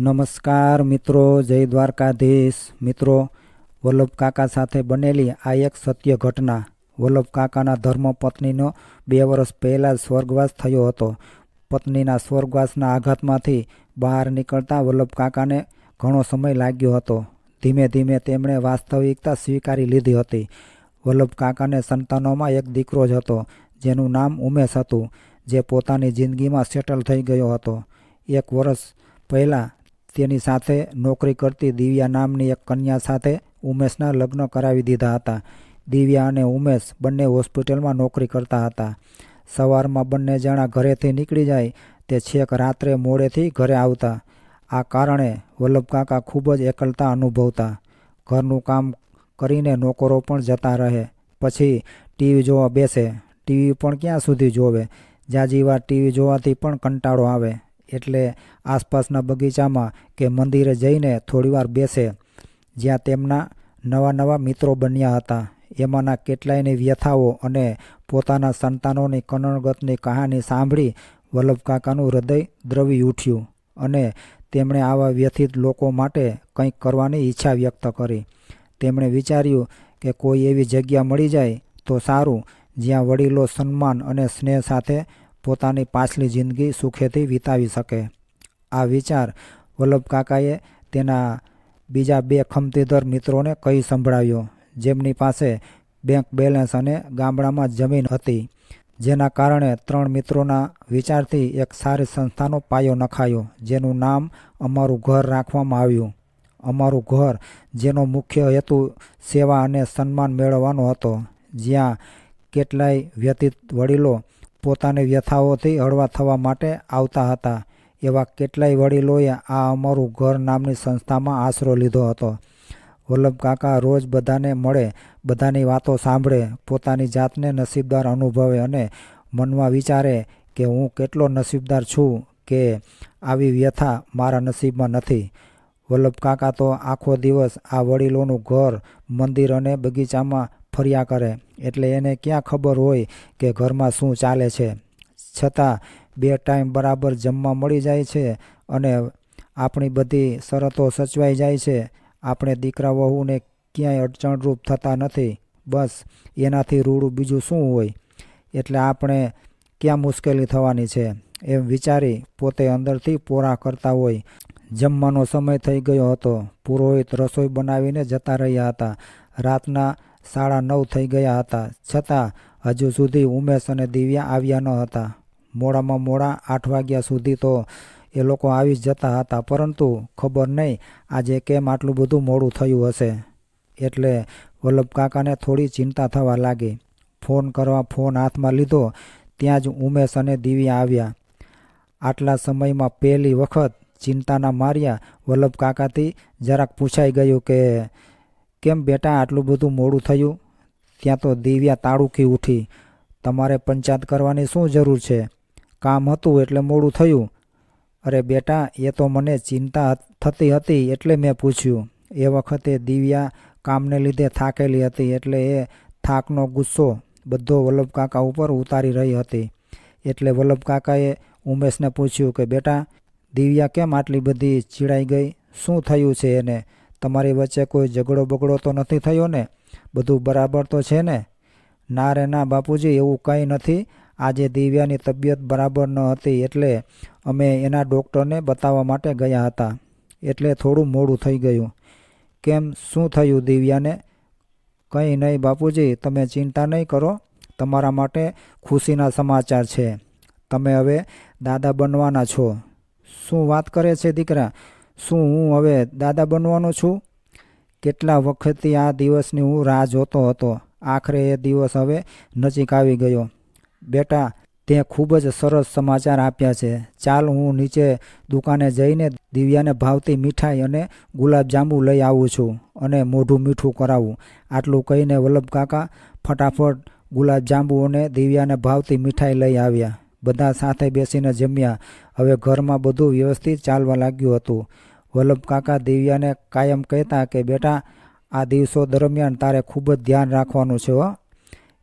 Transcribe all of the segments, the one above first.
નમસ્કાર મિત્રો, જય દ્વારકાધીશ. મિત્રો, વલ્લભ કાકા સાથે બનેલી આ એક સત્ય ઘટના. વલ્લભ કાકાના ધર્મપત્નીનો બે વર્ષ પહેલાં સ્વર્ગવાસ થયો હતો. પત્નીના સ્વર્ગવાસના આઘાતમાંથી બહાર નીકળતા વલ્લભ કાકાને ઘણો સમય લાગ્યો હતો. ધીમે ધીમે તેમણે વાસ્તવિકતા સ્વીકારી લીધી હતી. વલ્લભ કાકાને સંતાનોમાં એક દીકરો જ હતો, જેનું નામ ઉમેશ હતું, જે પોતાની જિંદગીમાં સેટલ થઈ ગયો હતો. એક વર્ષ પહેલાં તેની સાથે નોકરી કરતી દિવ્યા નામની એક કન્યા સાથે ઉમેશના લગ્ન કરાવી દીધા હતા. દિવ્યા અને ઉમેશ બંને હોસ્પિટલમાં નોકરી કરતા હતા. સવારમાં બંને જણા ઘરેથી નીકળી જાય, તે છેક રાત્રે મોડેથી ઘરે આવતા. આ કારણે વલ્લભકાકા ખૂબ જ એકલતા અનુભવતા. ઘરનું કામ કરીને નોકરો પણ જતા રહે. પછી ટીવી જોવા બેસે. ટીવી પણ ક્યાં સુધી જોવે? જાજી વાર ટીવી જોવાથી પણ કંટાળો આવે. એટલે આસપાસના બગીચામાં કે મંદિરે જઈને થોડીવાર બેસે. જ્યાં તેમના નવા નવા મિત્રો બન્યા હતા. એમાંના કેટલાયની વ્યથાઓ અને પોતાના સંતાનોની કનણગતની કહાની સાંભળી વલ્લભકાકાનું હૃદય દ્રવી ઉઠ્યું અને તેમણે આવા વ્યથિત લોકો માટે કંઈક કરવાની ઈચ્છા વ્યક્ત કરી. તેમણે વિચાર્યું કે કોઈ એવી જગ્યા મળી જાય તો સારું, જ્યાં વડીલો સન્માન અને સ્નેહ સાથે પોતાની પાછલી જિંદગી સુખેથી વિતાવી શકે. આ વિચાર વલ્લભ કાકાએ તેના બીજા બે ખમતીધર મિત્રોને કહી સંભળાવ્યો. જેમની પાસે બેંક બેલેન્સ અને ગામડામાં જમીન હતી, જેના કારણે ત્રણ મિત્રોના વિચારથી એક સારી સંસ્થાનો પાયો નખાયો, જેનું નામ અમારું ઘર રાખવામાં આવ્યું. અમારું ઘર, જેનો મુખ્ય હેતુ સેવા અને સન્માન મેળવવાનો હતો. જ્યાં કેટલાય વ્યતીત વડીલો પોતાની વ્યથાઓથી હળવા થવા માટે આવતા હતા. એવા કેટલાય વડીલોએ આ અમારું ઘર નામની સંસ્થામાં આશરો લીધો હતો. વલ્લભ કાકા રોજ બધાને મળે, બધાની વાતો સાંભળે, પોતાની જાતને નસીબદાર અનુભવે અને મનમાં વિચારે કે હું કેટલો નસીબદાર છું કે આવી વ્યથા મારા નસીબમાં નથી. વલ્લભ કાકા તો આખો દિવસ આ વડીલોનું ઘર, મંદિર અને બગીચામાં ફર્યા કરે. એટલે એને ક્યાં ખબર હોય કે ઘરમાં શું ચાલે છે. છતાં બે ટાઈમ બરાબર જમવા મળી જાય છે અને આપણી બધી શરતો સચવાઈ જાય છે. આપણે દીકરા વહુને ક્યાંય અડચણરૂપ થતા નથી. બસ એનાથી રૂડું બીજું શું હોય? એટલે આપણે ક્યાં મુશ્કેલી થવાની છે? એમ વિચારી પોતે અંદરથી પોરા કરતા હોય. જમવાનો સમય થઈ ગયો હતો. પુરોહિત રસોઈ બનાવીને જતા રહ્યા હતા. રાતના સાડા નવ થઈ ગયા હતા. છતાં હજુ સુધી ઉમેશ અને દિવ્યા આવ્યા ન હતા. મોડામાં મોડા આઠ વાગ્યા સુધી તો એ લોકો આવી જ જતા હતા, પરંતુ ખબર નહીં આજે કેમ આટલું બધું મોડું થયું હશે. એટલે વલ્લભ કાકાને થોડી ચિંતા થવા લાગી. ફોન કરવા ફોન હાથમાં લીધો, ત્યાં જ ઉમેશ અને દિવ્યા આવ્યા. આટલા સમયમાં પહેલી વખત ચિંતાના માર્યા વલ્લભ કાકાથી જરાક પૂછાઈ ગયું કે કેમ બેટા આટલું બધું મોડું થયું? ત્યાં તો દિવ્યા તાળુકી ઉઠી. તમારે પંચાયત કરવાની શું જરૂર છે? કામ હતું એટલે મોડું થયું. અરે બેટા, એ તો મને ચિંતા થતી હતી એટલે મેં પૂછ્યું. એ વખતે દિવ્યા કામને લીધે થાકેલી હતી એટલે એ થાકનો ગુસ્સો બધો વલ્લભ કાકા ઉપર ઉતારી રહી હતી. એટલે વલ્લભ કાકાએ ઉમેશને પૂછ્યું કે, બેટા, દિવ્યા કેમ આટલી બધી ચીડાઈ ગઈ? શું થયું છે એને? તમારી વચ્ચે કોઈ ઝઘડો બગડો તો નથી થયો ને? બધું બરાબર તો છે ને? ના રે ના, બાપુજી, એવું કંઈ નથી. આજે દિવ્યાની તબિયત બરાબર ન હતી એટલે અમે એના ડૉક્ટરને બતાવવા માટે ગયા હતા. એટલે થોડું મોડું થઈ ગયું. કેમ, શું થયું દિવ્યાને? કંઈ નહીં બાપુજી, તમે ચિંતા નહીં કરો. તમારા માટે ખુશીના સમાચાર છે. તમે હવે દાદા બનવાના છો. શું વાત કરે છે દીકરા? શું હું હવે દાદા બનવાનો છું? કેટલા વખતથી આ દિવસની હું રાહ જોતો હતો. આખરે એ દિવસ હવે નજીક આવી ગયો. બેટા તે ખૂબ જ સરસ સમાચાર આપ્યા છે. ચાલ હું નીચે દુકાને જઈને દિવ્યાને ભાવતી મીઠાઈ અને ગુલાબજાંબુ લઈ આવું છું અને મોઢું મીઠું કરાવું. આટલું કહીને વલ્લભ કાકા ફટાફટ ગુલાબજાંબુ અને દિવ્યાને ભાવતી મીઠાઈ લઈ આવ્યા. બધા સાથે બેસીને જમ્યા. હવે ઘરમાં બધું વ્યવસ્થિત ચાલવા લાગ્યું હતું. વલ્લભ કાકા દિવ્યાને કાયમ કહેતા કે, બેટા, આ દિવસો દરમિયાન તારે ખૂબ જ ધ્યાન રાખવાનું છે હો.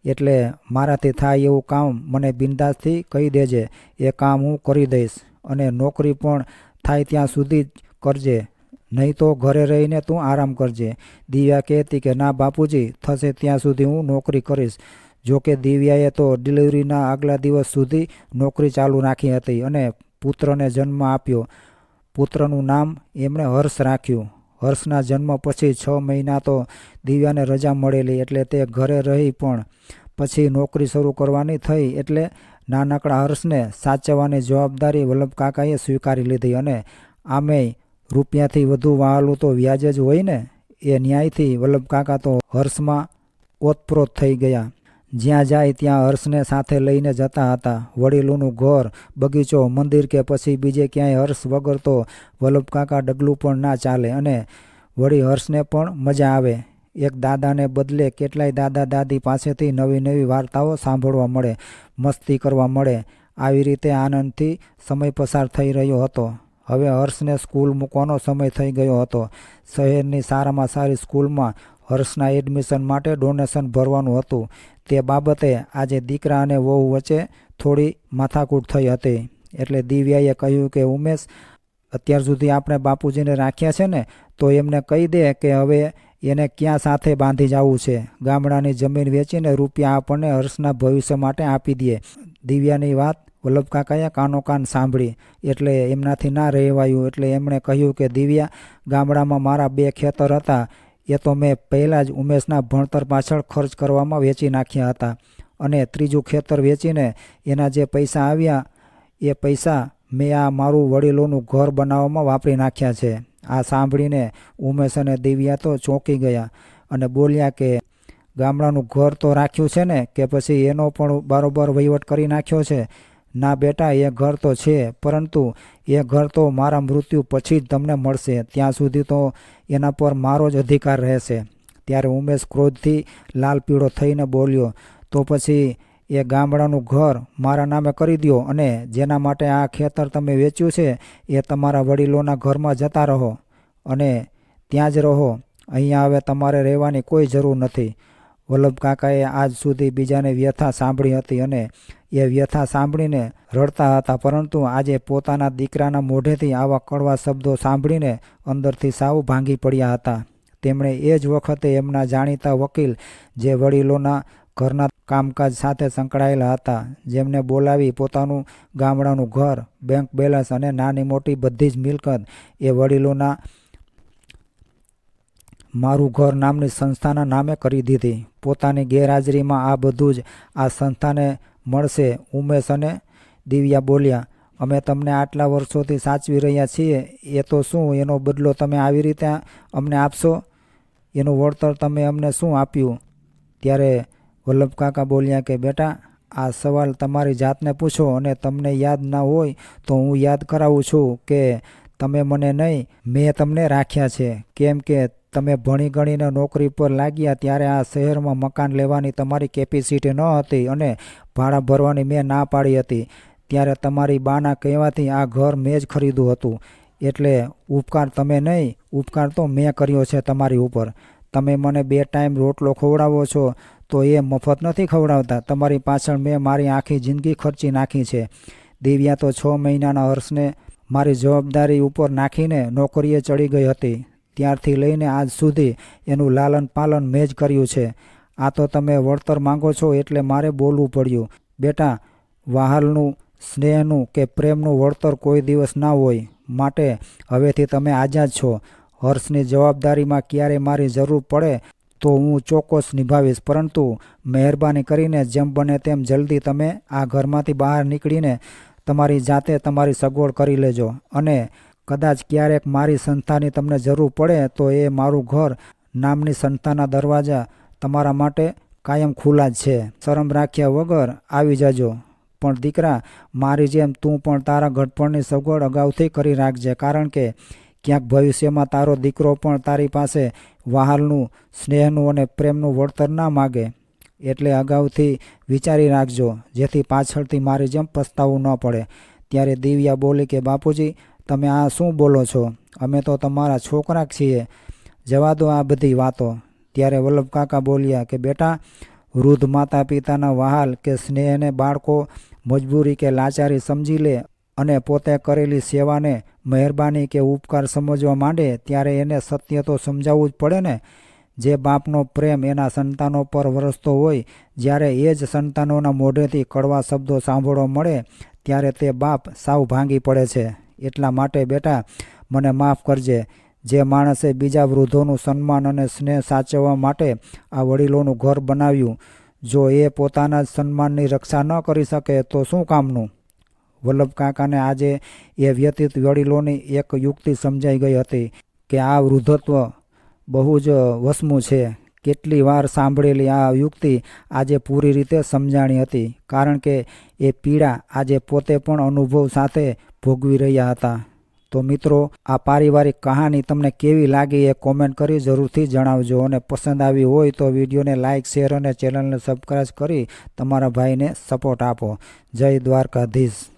એટલે મારાથી થાય એવું કામ મને બિંદાસથી કહી દેજે. એ કામ હું કરી દઈશ અને નોકરી પણ થાય ત્યાં સુધી જ કરજે. નહીં તો ઘરે રહીને તું આરામ કરજે. દિવ્યા કહેતી કે, ના બાપુજી, થશે ત્યાં સુધી હું નોકરી કરીશ. જો કે દિવ્યાએ તો ડિલિવરીના આગલા દિવસ સુધી નોકરી ચાલુ રાખી હતી અને પુત્રને જન્મ આપ્યો. પુત્રનું નામ એમણે હર્ષ રાખ્યું. હર્ષના જન્મ પછી છ મહિના તો દિવ્યાને રજા મળેલી એટલે તે ઘરે રહી પણ પછી નોકરી શરૂ કરવાની થઈ એટલે નાનકડા હર્ષને સાચવવાની જવાબદારી વલ્લભ કાકાએ સ્વીકારી લીધી અને આમેય રૂપિયાથી વધુ વહાલું તો વ્યાજે જ હોય ને? એ ન્યાયથી વલ્લભ કાકા તો હર્ષમાં ઓતપ્રોત થઈ ગયા. જ્યાં જાય ત્યાં હર્ષને સાથે લઈને જતા હતા. વડીલોનું ઘર, બગીચો, મંદિર કે પછી બીજે ક્યાંય હર્ષ વગર તો વલ્લભ કાકા ડગલું પણ ના ચાલે અને વળી હર્ષને પણ મજા આવે. એક દાદાને બદલે કેટલાય દાદા દાદી પાસેથી નવી નવી વાર્તાઓ સાંભળવા મળે, મસ્તી કરવા મળે. આવી રીતે આનંદથી સમય પસાર થઈ રહ્યો હતો. હવે હર્ષને સ્કૂલ મૂકવાનો સમય થઈ ગયો હતો. શહેરની સારામાં સારી સ્કૂલમાં હર્ષના એડમિશન માટે ડોનેશન ભરવાનું હતું. તે બાબતે આજે દીકરા અને વહુ વચ્ચે થોડી માથાકૂટ થઈ હતી. એટલે દિવ્યાએ કહ્યું કે, ઉમેશ, અત્યાર સુધી આપણે બાપુજીને રાખ્યા છે ને, તો એમને કહી દે કે હવે એને ક્યાં સાથે બાંધી જવું છે. ગામડાની જમીન વેચીને રૂપિયા આપણને હર્ષના ભવિષ્ય માટે આપી દે. દિવ્યાની વાત વલ્લભ કાકાએ કાનો કાન સાંભળી. એટલે એમનાથી ના રહેવાયું. એટલે એમણે કહ્યું કે, દિવ્યા, ગામડામાં મારા બે ખેતર હતા. એ તો મેં પહેલાં જ ઉમેશના ભણતર પાછળ ખર્ચ કરવામાં વેચી નાખ્યા હતા અને ત્રીજું ખેતર વેચીને એના જે પૈસા આવ્યા, એ પૈસા મેં આ મારું વડીલોનું ઘર બનાવવામાં વાપરી નાખ્યા છે. આ સાંભળીને ઉમેશ અને દિવ્યા તો ચોંકી ગયા અને બોલ્યા કે, ગામડાનું ઘર તો રાખ્યું છે ને, કે પછી એનો પણ બરોબર વહીવટ કરી નાખ્યો છે? ના બેટા, એ ઘર તો છે, પરંતુ એ ઘર તો મારા મૃત્યુ પછી જ તમને મળશે. ત્યાં સુધી તો એના પર મારો જ અધિકાર રહેશે. ત્યારે ઉમેશ ક્રોધથી લાલ પીળો થઈને બોલ્યો, તો પછી એ ગામડાનું ઘર મારા નામે કરી દો અને જેના માટે આ ખેતર તમે વેચ્યું છે, એ તમારા વડીલોના ઘરમાં જતા રહો અને ત્યાં જ રહો. અહીંયા હવે તમારે રહેવાની કોઈ જરૂર નથી. વલ્લભ કાકાએ આજ સુધી બીજાને વ્યથા સાંભળી હતી અને એ વ્યથા સાંભળીને રડતા હતા, પરંતુ આજે પોતાના દીકરાના મોઢેથી આવા કડવા શબ્દો સાંભળીને અંદરથી સાવ ભાંગી પડ્યા હતા. તેમણે એ જ વખતે એમના જાણીતા વકીલ, જે વડીલોના ઘરના કામકાજ સાથે સંકળાયેલા હતા, જેમને બોલાવી પોતાનું ગામડાનું ઘર, બેંક બેલેન્સ અને નાની મોટી બધી જ મિલકત એ વડીલોના મારું ઘર નામની સંસ્થાના નામે કરી દીધી. પોતાની ગેરહાજરીમાં આ બધું જ આ સંસ્થાને મળશે, ઉમેશ અને દિવ્યા બોલ્યા. અમે તમને આટલા વર્ષોથી સાચવી રહ્યા છીએ. એ તો શું, એનો બદલો તમે આવી રીતે અમને આપશો? એનું વળતર તમે અમને શું આપ્યું? ત્યારે વલ્લભ કાકા બોલ્યા કે, બેટા, આ સવાલ તમારી જાતને પૂછો અને તમને યાદ ના હોય તો હું યાદ કરાવું છું કે તમે મને નહીં, મેં તમને રાખ્યા છે. કેમ કે તમે ભણી ગણીને નોકરી પર લાગ્યા ત્યારે આ શહેરમાં મકાન લેવાની તમારી કેપેસિટી ન હતી અને ભાડા ભરવાની મેં ના પાડી હતી. ત્યારે તમારી બાના કહેવાથી આ ઘર મેં જ ખરીદ્યું હતું. એટલે ઉપકાર તમે નહીં, ઉપકાર તો મેં કર્યો છે તમારી ઉપર. તમે મને બે ટાઈમ રોટલો ખવડાવો છો, તો એ મફત નથી ખવડાવતા. તમારી પાછળ મેં મારી આખી જિંદગી ખર્ચી નાખી છે. દિવ્યા તો છ મહિનાના હર્ષને મારી જવાબદારી ઉપર નાખીને નોકરીએ ચડી ગઈ હતી. ત્યારથી લઈને આજ સુધી એનું લાલન પાલન મેં જ કર્યું છે. આ તો તમે વળતર માંગો છો એટલે મારે બોલવું પડ્યું. બેટા, વહાલનું, સ્નેહનું કે પ્રેમનું વળતર કોઈ દિવસ ના હોય. માટે હવેથી તમે આઝાદ છો. હર્ષની જવાબદારીમાં ક્યારે મારી જરૂર પડે તો હું ચોક્કસ નિભાવીશ. પરંતુ મહેરબાની કરીને જેમ બને તેમ જલ્દી તમે આ ઘરમાંથી બહાર નીકળીને તમારી જાતે તમારી સગવડ કરી લેજો. અને કદાચ ક્યારેક મારી સંસ્થાની તમને જરૂર પડે, તો એ મારું ઘર નામની સંસ્થાના દરવાજા તમારા માટે કાયમ ખુલ્લા જ છે. શરમ રાખ્યા વગર આવી જજો. પણ દીકરા, મારી જેમ તું પણ તારા ઘડપણની સગવડ અગાઉથી કરી રાખજે, કારણ કે ક્યાંક ભવિષ્યમાં તારો દીકરો પણ તારી પાસે વહાલનું, સ્નેહનું અને પ્રેમનું વળતર ના માગે. એટલે અગાઉથી વિચારી રાખજો, જેથી પાછળથી મારી જેમ પસ્તાવું ન પડે. ત્યારે દિવ્યા બોલી કે, બાપુજી, તમે આ શું બોલો છો? અમે તો તમારા છોકરા છીએ. જવા દો આ બધી વાતો. ત્યારે વલ્લભ કાકા બોલ્યા કે, બેટા, વૃદ્ધ માતા પિતાના વહાલ કે સ્નેહને બાળકો મજબૂરી કે લાચારી સમજી લે અને પોતે કરેલી સેવાને મહેરબાની કે ઉપકાર સમજવા માંડે, ત્યારે એને સત્ય તો સમજાવવું જ પડે ને? જે બાપનો પ્રેમ એના સંતાનો પર વરસતો હોય, જ્યારે એ જ સંતાનોના મોઢેથી કડવા શબ્દો સાંભળવા મળે, ત્યારે તે બાપ સાવ ભાંગી પડે છે. એટલા માટે બેટા, મને માફ કરજે. જે માણસે બીજા વૃદ્ધોનું સન્માન અને સ્નેહ સાચવવા માટે આ વડીલોનું ઘર બનાવ્યું, જો એ પોતાના જ સન્માનની રક્ષા ન કરી શકે, તો શું કામનું? વલ્લભ કાકાને આજે એ વ્યતીત વડીલોની એક યુક્તિ સમજાઈ ગઈ હતી કે આ વૃદ્ધત્વ બહુ જ વસમું છે. કેટલી વાર સાંભળેલી આ યુક્તિ આજે પૂરી રીતે સમજાણી હતી, કારણ કે એ પીડા આજે પોતે પણ અનુભવ સાથે ભોગવી રહ્યા હતા. તો મિત્રો, આ પારિવારિક કહાની તમને કેવી લાગી એ કોમેન્ટ કરી જરૂરથી જણાવજો અને પસંદ આવી હોય તો વિડીયોને લાઇક શેર અને ચેનલને સબસ્ક્રાઈબ કરી તમારા ભાઈને સપોર્ટ આપો. જય દ્વારકાધીશ.